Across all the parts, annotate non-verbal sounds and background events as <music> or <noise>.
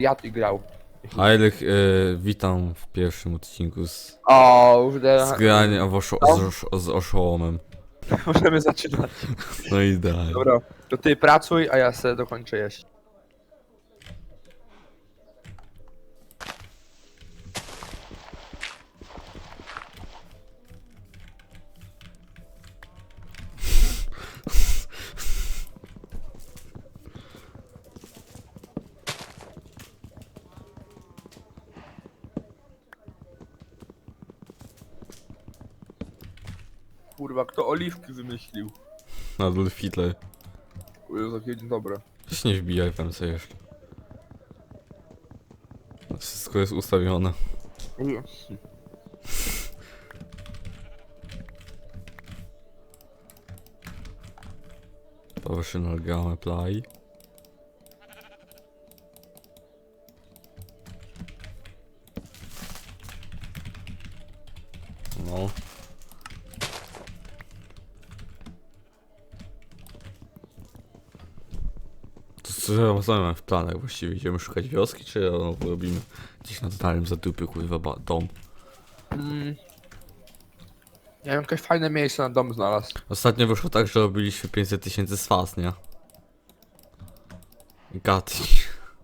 Ja ty grał. Hajlek, e, witam w pierwszym odcinku z, O, już z grania w oszo, z, oszo, z oszołomem. możemy zaczynać. No i dalej. Dobra, to ty pracuj, a ja sobie dokończę jeść. Kurwa, kto oliwki wymyślił? Adolf Hitler. Jest takie dobre. Coś nie wbijaj tam sobie jeszcze. Wszystko jest ustawione. Professional gameplay. No. Mamy w planach właściwie? Idziemy szukać wioski, czy no, robimy gdzieś na totalnym zadupie, kurwa, ba- dom? Mm. Ja bym jakieś fajne miejsce na dom znalazł. Ostatnio wyszło tak, że robiliśmy 500 tysięcy swas, nie? Gati.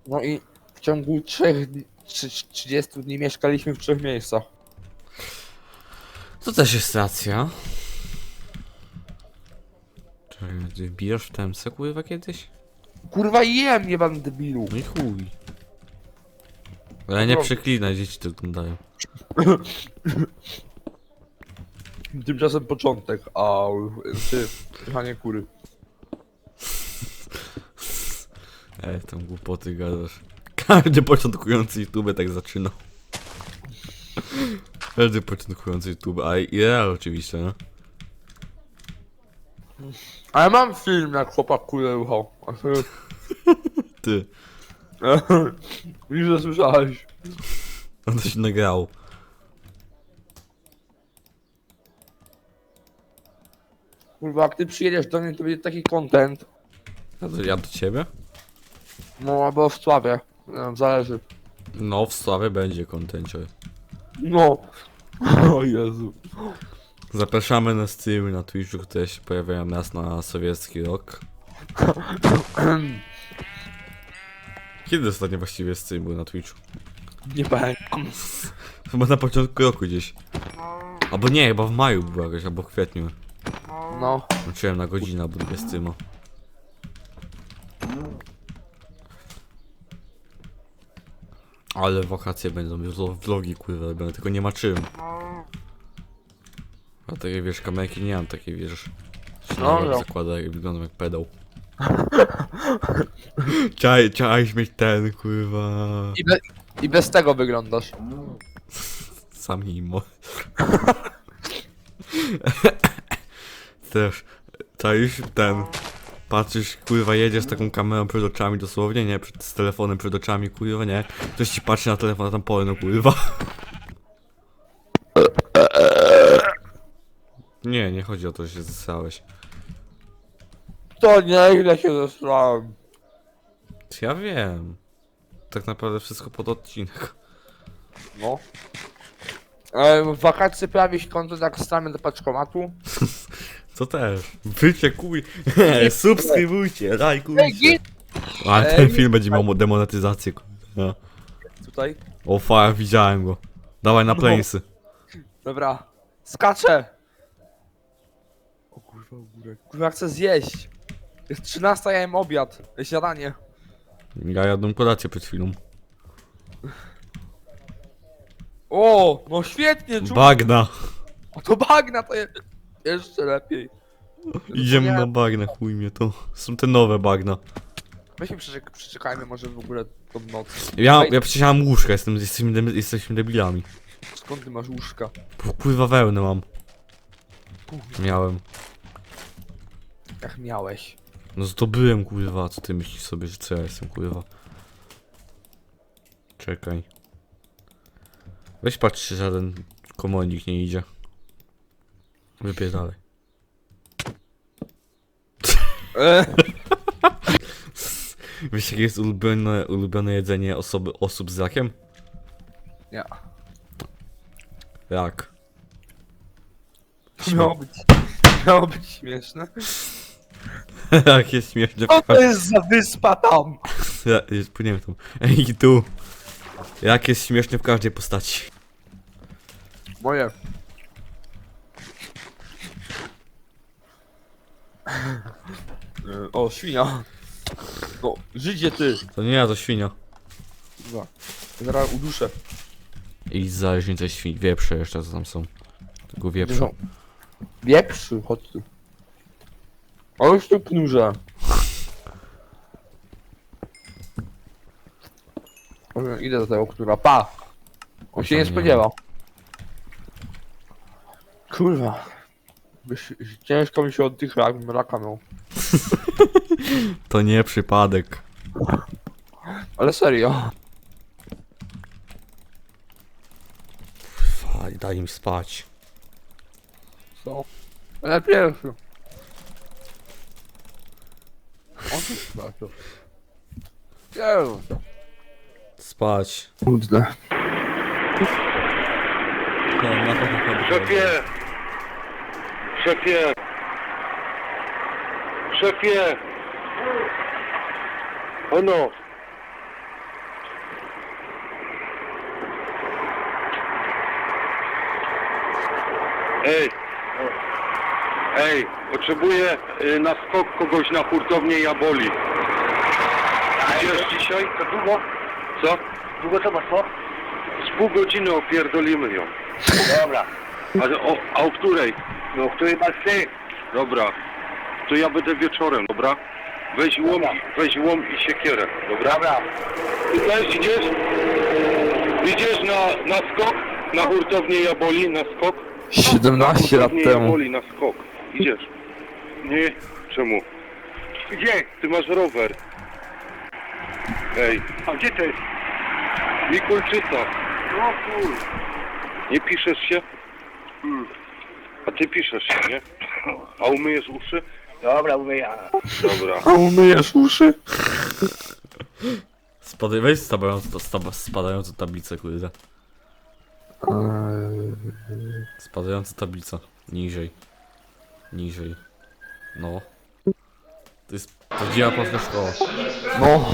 No i w ciągu trzech, dni- trzy- 30 dni mieszkaliśmy w trzech miejscach. To też jest racja. Czekaj, ty wbijasz w TMC kurwa kiedyś? Kurwa jem, nie pan debilu. No i chuj. Ale nie przeklinaj, dzieci to oglądają. Tymczasem początek, a ty, pychanie kury. <laughs> Ej, tam głupoty gadasz. Każdy początkujący YouTube tak zaczyna. Każdy początkujący YouTube, a ja oczywiście, no. Ale mam film, jak chłopak kurę ruchał. A <laughs> Ty, <laughs> Już to słyszałeś. on to się nagrał. Kurwa, jak ty przyjedziesz do mnie, to będzie taki content. Ja do, ja do ciebie? No, albo w Sławie. Nie wiem, zależy. No, w sławie będzie kontencioł. No. <laughs> O Jezu. Zapraszamy na streamy na Twitchu, które się pojawiają nas na sowiecki rok. Kiedy ostatnio właściwie stream był na Twitchu? Nie pamiętam. Chyba na początku roku gdzieś. Albo nie, chyba w maju była jakaś, albo w kwietniu. No. Liczyłem na godzinę albo dwie streama. Ale wakacje będą, vlo- vlogi kurwa robione, tylko nie ma czym. A takie wiesz, kamerki nie mam takiej wiesz. Się No, no, no. zakłada i wyglądam jak pedał. <laughs> Czaj, chciałeś mieć ten kurwa. I, be, I bez tego wyglądasz. Sam imo. <laughs> Też, czaisz ten. Patrzysz, kurwa, jedziesz z taką kamerą przed oczami dosłownie, nie? Przed, z telefonem przed oczami, kurwa, nie? Ktoś ci patrzy na telefon, a tam porno, kurwa. <laughs> Nie, nie chodzi o to, że się zesrałeś. To nieźle się zesrałem. Ja wiem. Tak naprawdę wszystko pod odcinek. No. E, w wakacje prawie się konto tak stamy do paczkomatu. <laughs> Co też? Wycie, kuj. <laughs> Subskrybujcie, Ej, lajkujcie. git! Ale Ej, ten film będzie miał demonetyzację, kurwa. Tutaj. O, fire, widziałem go. Dawaj na No. planesy. Dobra. Skaczę! O kurwa. Kurwa, chcę zjeść. Jest 13, ja jem obiad. Śniadanie. Ja jadłem kolację przed chwilą. O, no świetnie, czu... Bagna. A to bagna to je... jeszcze lepiej. Idziemy na bagna, chuj mnie to. Są te nowe bagna. Weźmy przeczek przeczekajmy może w ogóle tą noc. Ja, ja przecież mam łóżka, jestem, jesteśmy, dem- jesteśmy debilami. Skąd ty masz łóżka? P- wełnę mam. Miałem. Jak miałeś. No zdobyłem, kurwa, co ty myślisz sobie, że co ja jestem, kurwa. Czekaj. Weź patrz, czy żaden komornik nie idzie. Wypierdalaj. <laughs> Wiesz jakie jest ulubione, ulubione jedzenie osoby, osób z rakiem? Nie. Jak? Miało być, miało być śmieszne. <laughs> Jak jest śmieszne. Co to jest za wyspa tam? Ja, już płyniemy tam. Ej, tu. Jak jest śmieszne w każdej postaci. Moje. E, O, świnia. No, Żydzie ty. To nie ja, to świnia. Kurwa. Zaraz uduszę. I zależnie coś świń. Wieprze jeszcze co tam są. Tylko wieprze. Wieprzy, chodź tu. O, już tu. Dobra, Idę do tego, która pa. On się nie spodziewał. Kurwa. Byś, ciężko mi się oddycha, jakbym raka miał. <laughs> To nie przypadek. Ale serio. Faj, daj im spać. Co? Ale pierwszy. On tu sprawdził. Jezu. Spać. Kurde. Szefie! Szefie! Szefie! Ono! Ej! Ej! Potrzebuję y, na skok kogoś na hurtownię Jaboli. Idziesz dzisiaj? To długo? Co? Długo to masz, Z pół godziny opierdolimy ją. Dobra. Ale o, a o której? No o której masz ty? Dobra. To ja będę wieczorem, dobra? Weź łom, weź łom i siekierę, dobra? Dobra. Ty też idziesz? Idziesz na, na skok? Na hurtownię Jaboli, na skok? 17 lat hurtownię temu. Jaboli, na skok. Idziesz? Nie? Czemu? Gdzie? Ty masz rower. Ej. A gdzie ty? Mikulczyca. No kur... Nie piszesz się? A ty piszesz się, nie? A umyjesz uszy? Dobra, umyję. Dobra. A umyjesz uszy? Spadaj, weź spadającą, stab- spadającą tablicę, kurde. Spadająca tablica. Niżej. Niżej. No. To jest prawdziwa polska szkoła. No.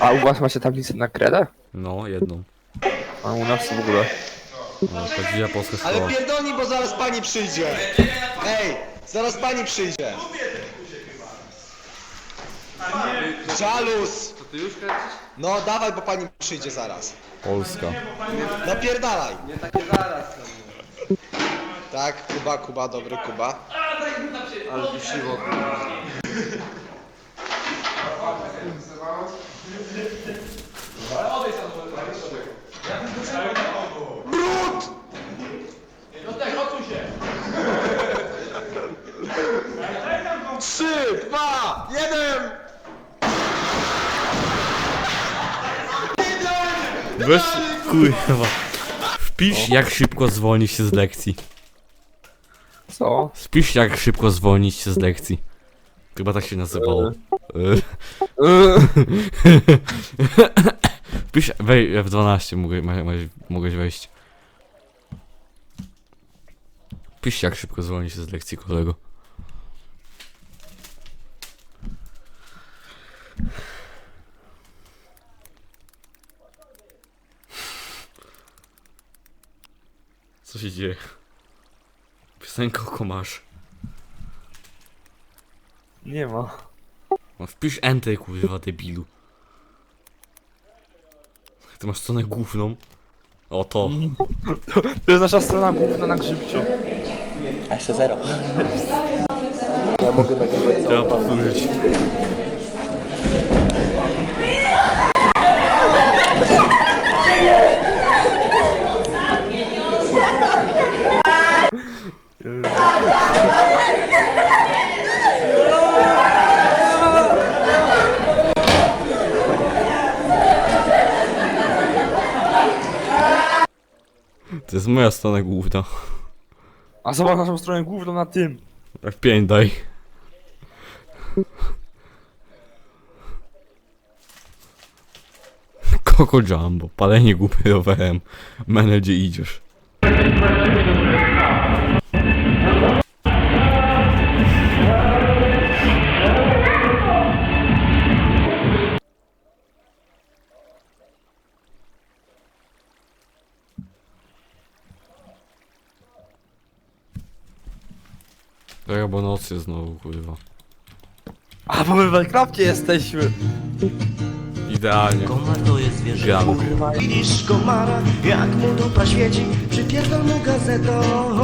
A u was macie tablicę na kredę? No, jedną. A u nas w ogóle. No, prawdziwa polska Ale szkoła. pierdolni, bo zaraz pani przyjdzie. Ej, zaraz pani przyjdzie. Żalus! To ty już No dawaj, bo pani przyjdzie zaraz. Polska. Napierdalaj. Tak, Kuba, Kuba, dobry Kuba. Trzy, dwa, jeden! Weź, kurwa. Wpisz jak szybko zwolnić się z lekcji. Co? Wpisz jak szybko zwolnić się z lekcji. Chyba tak się nazywało. Wpisz, wej, F12 mogłeś, mogłeś, mogłeś wejść. Wpisz jak szybko zwolnić się z lekcji, kolego. Co się dzieje? Piosenka o komarz. Nie ma. No wpisz enter kurwa debilu. Ty masz stronę główną. O to. <laughs> To jest nasza strona główna na grzybciu. Trzeba powtórzyć. To jest moja strona główna. A zobacz naszą stronę główną na tym. Tak, F5 daj. Jumbo, palenie głupy rowerem. Menel, idziesz? Bo noc jest znowu, kurwa. A, bo my w Minecrafcie jesteśmy. Idealnie. Komar to jest zwierzę. Gramy. Widzisz komara, jak mu dupa świeci Przypierdol mu gazetą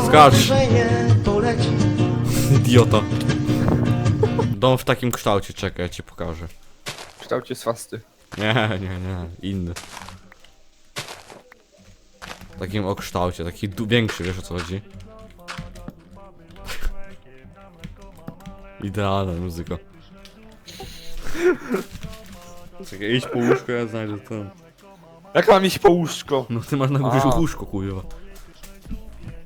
Skacz. nie poleci Idiota. Dom w takim kształcie, czekaj, ja ci pokażę. W kształcie swasty. Nie, nie, nie, inny. W takim o kształcie, taki du- większy, wiesz o co chodzi? Idealna muzyka. Czekaj, idź po łóżko, ja znajdę ten. Jak mam iść po łóżko? No ty masz na górze A. łóżko, kurwa.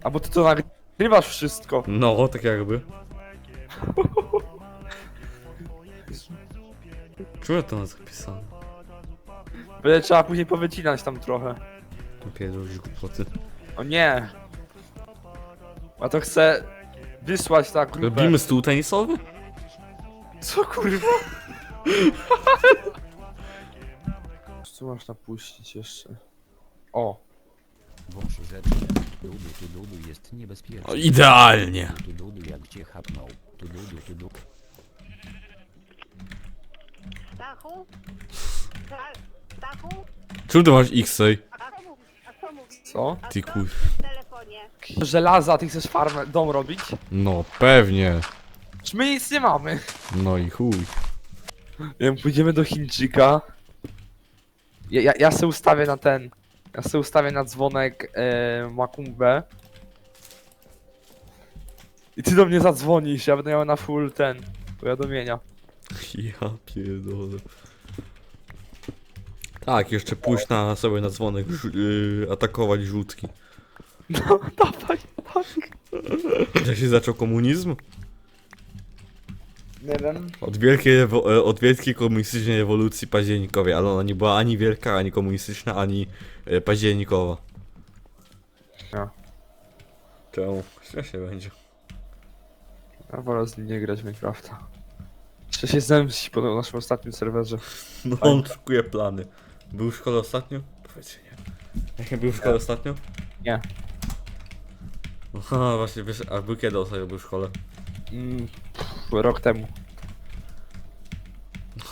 A bo ty to nagrywasz wszystko. No, tak jakby. Czuję to na zapisane. Będzie trzeba później powycinać tam trochę. Pierdolisz głupoty. O nie. A to chcę wysłać na grupę. Robimy stół tenisowy? Co kurwa? <laughs> Co masz napuścić jeszcze? O. Wąż rzeczy. Dudu, tu dudu jest niebezpieczny. O, idealnie. Tu dudu jak cię chapnął. Tu dudu, tu dudu. Stachu? Sta- Stachu? Czemu ty masz X-ray? A co mówisz? A co mówisz? Co? Ty kur... telefonie? Żelaza, ty chcesz farmę, dom robić? No, pewnie. Czy my nic nie mamy? No i chuj. Nie pójdziemy do Chińczyka. Ja, ja, ja se ustawię na ten. Ja se ustawię na dzwonek e, Makumbę. I ty do mnie zadzwonisz, ja będę miał na full ten. Powiadomienia. Ja pierdolę. Tak, jeszcze pójść na sobie na dzwonek, żu- yy, atakować żółtki. No, <laughs> dawaj, dawaj. Jak się zaczął komunizm? Nie wiem. Od wielkiej, rewo- e, od wielkiej komunistycznej rewolucji październikowej, ale ona nie była ani wielka, ani komunistyczna, ani e, październikowa. No. Czemu? Śmiesznie będzie. Ja wolę z nim nie grać w Minecrafta. Jeszcze się zemścić po naszym ostatnim serwerze. No on szukuje plany. Był w szkole ostatnio? Powiedzcie nie. Jak nie był w szkole ostatnio? Nie. <laughs> Aha, właśnie wiesz, a był kiedy ostatnio był w szkole? Mm, rok temu. <laughs>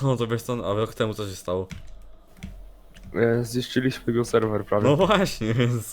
No to wiesz co, a rok temu co się stało? E, zniszczyliśmy go serwer prawie. No właśnie, <laughs> więc